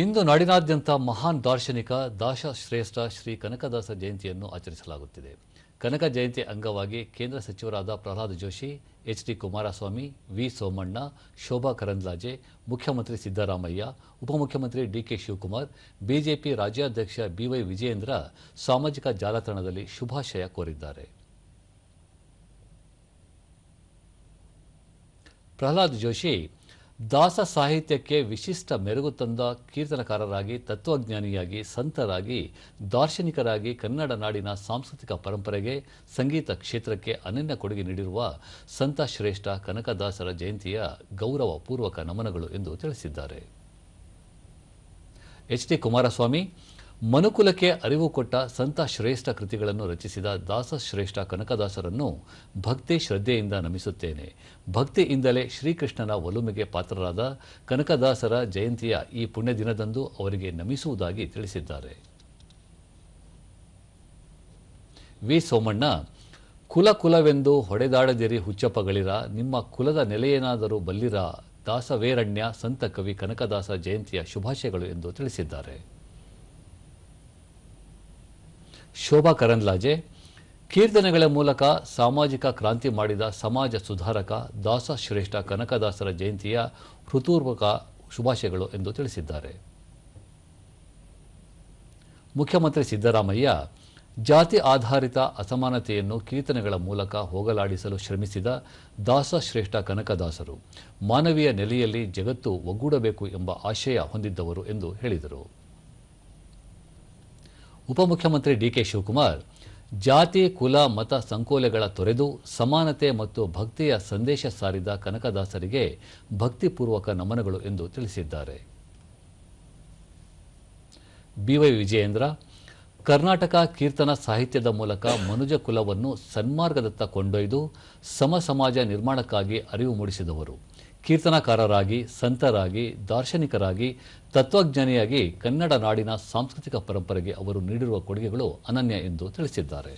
ಇಂದು ನಾಡಿನಾದ್ಯಂತ ಮಹಾನ್ ದಾರ್ಶನಿಕ ದಾಸಶ್ರೇಷ್ಠ ಶ್ರೀ ಕನಕದಾಸ ಜಯಂತಿಯನ್ನು ಆಚರಿಸಲಾಗುತ್ತಿದೆ. ಕನಕ ಜಯಂತಿ ಅಂಗವಾಗಿ ಕೇಂದ್ರ ಸಚಿವರಾದ Pralhad Joshi, H D Kumaraswamy, V Somanna, Shobha Karandlaje, ಮುಖ್ಯಮಂತ್ರಿ ಸಿದ್ದರಾಮಯ್ಯ, ಉಪಮುಖ್ಯಮಂತ್ರಿ ಡಿಕೆ ಶಿವಕುಮಾರ್, ಬಿಜೆಪಿ ರಾಜ್ಯಾಧ್ಯಕ್ಷ ಬಿವೈ ವಿಜಯೇಂದ್ರ ಸಾಮಾಜಿಕ ಜಾಲತಾಣದಲ್ಲಿ ಶುಭಾಶಯ ಕೋರಿದ್ದಾರೆ. ಪ್ರಹ್ಲಾದ್ ಜೋಶಿ ದಾಸ ಸಾಹಿತ್ಯಕ್ಕೆ ವಿಶಿಷ್ಟ ಮೆರುಗು ತಂದ ಕೀರ್ತನಕಾರರಾಗಿ, ತತ್ವಜ್ಞಾನಿಯಾಗಿ, ಸಂತರಾಗಿ, ದಾರ್ಶನಿಕರಾಗಿ ಕನ್ನಡ ನಾಡಿನ ಸಾಂಸ್ಕೃತಿಕ ಪರಂಪರೆಗೆ, ಸಂಗೀತ ಕ್ಷೇತ್ರಕ್ಕೆ ಅನನ್ಯ ಕೊಡುಗೆ ನೀಡಿರುವ ಸಂತ ಶ್ರೇಷ್ಠ ಕನಕದಾಸರ ಜಯಂತಿಯ ಗೌರವಪೂರ್ವಕ ನಮನಗಳು ಎಂದು ತಿಳಿಸಿದ್ದಾರೆ. ಎಚ್ ಡಿ ಕುಮಾರಸ್ವಾಮಿ ಮನುಕುಲಕ್ಕೆ ಅರಿವು ಕೊಟ್ಟ ಸಂತ ಶ್ರೇಷ್ಠ ಕೃತಿಗಳನ್ನು ರಚಿಸಿದ ದಾಸಶ್ರೇಷ್ಠ ಕನಕದಾಸರನ್ನು ಭಕ್ತಿ ಶ್ರದ್ಧೆಯಿಂದ ನಮಿಸುತ್ತೇನೆ. ಭಕ್ತಿಯಿಂದಲೇ ಶ್ರೀಕೃಷ್ಣನ ಒಲುಮೆಗೆ ಪಾತ್ರರಾದ ಕನಕದಾಸರ ಜಯಂತಿಯ ಈ ಪುಣ್ಯ ದಿನದಂದು ಅವರಿಗೆ ನಮಿಸುವುದಾಗಿ ತಿಳಿಸಿದ್ದಾರೆ. ವಿ. ಸೋಮಣ್ಣ, ಕುಲ ಕುಲವೆಂದು ಹೊಡೆದಾಡದಿರಿ ಹುಚ್ಚಪ್ಪಗಳಿರ, ನಿಮ್ಮ ಕುಲದ ನೆಲೆಯೇನಾದರೂ ಬಲ್ಲಿರ, ದಾಸವೇರಣ್ಯ, ಸಂತ ಕವಿ ಕನಕದಾಸ ಜಯಂತಿಯ ಶುಭಾಶಯಗಳು ಎಂದು ತಿಳಿಸಿದ್ದಾರೆ. ಶೋಭಾ ಕರಂದ್ಲಾಜೆ, ಕೀರ್ತನೆಗಳ ಮೂಲಕ ಸಾಮಾಜಿಕ ಕ್ರಾಂತಿ ಮಾಡಿದ ಸಮಾಜ ಸುಧಾರಕ ದಾಸ ಶ್ರೇಷ್ಠ ಕನಕದಾಸರ ಜಯಂತಿಯ ಹೃತೂರ್ವಕ ಶುಭಾಶಯಗಳು ಎಂದು ತಿಳಿಸಿದ್ದಾರೆ. ಮುಖ್ಯಮಂತ್ರಿ ಸಿದ್ದರಾಮಯ್ಯ, ಜಾತಿ ಆಧಾರಿತ ಅಸಮಾನತೆಯನ್ನು ಕೀರ್ತನೆಗಳ ಮೂಲಕ ಹೋಗಲಾಡಿಸಲು ಶ್ರಮಿಸಿದ ದಾಸ ಶ್ರೇಷ್ಠ ಕನಕದಾಸರು ಮಾನವೀಯ ನೆಲೆಯಲ್ಲಿ ಜಗತ್ತು ಒಗ್ಗೂಡಬೇಕು ಎಂಬ ಆಶಯ ಹೊಂದಿದ್ದವರು ಎಂದು ಹೇಳಿದರು. ಉಪಮುಖ್ಯಮಂತ್ರಿ ಡಿಕೆ ಶಿವಕುಮಾರ್, ಜಾತಿ, ಕುಲ, ಮತ ಸಂಕೋಲೆಗಳ ತೊರೆದು ಸಮಾನತೆ ಮತ್ತು ಭಕ್ತಿಯ ಸಂದೇಶ ಸಾರಿದ ಕನಕದಾಸರಿಗೆ ಭಕ್ತಿಪೂರ್ವಕ ನಮನಗಳು ಎಂದು ತಿಳಿಸಿದ್ದಾರೆ. ಬಿವೈ ವಿಜಯೇಂದ್ರ ಕರ್ನಾಟಕ ಕೀರ್ತನ ಸಾಹಿತ್ಯದ ಮೂಲಕ ಮನುಜ ಕುಲವನ್ನು ಸನ್ಮಾರ್ಗದತ್ತ ಕೊಂಡೊಯ್ದು ಸಮ ಸಮಾಜ ನಿರ್ಮಾಣಕ್ಕಾಗಿ ಅರಿವು ಮೂಡಿಸಿದವರು. ಕೀರ್ತನಕಾರರಾಗಿ, ಸಂತರಾಗಿ, ದಾರ್ಶನಿಕರಾಗಿ, ತತ್ವಜ್ಞಾನಿಯಾಗಿ ಕನ್ನಡ ನಾಡಿನ ಸಾಂಸ್ಕೃತಿಕ ಪರಂಪರೆಗೆ ಅವರು ನೀಡಿರುವ ಕೊಡುಗೆಗಳು ಅನನ್ಯ ಎಂದು ತಿಳಿಸಿದ್ದಾರೆ.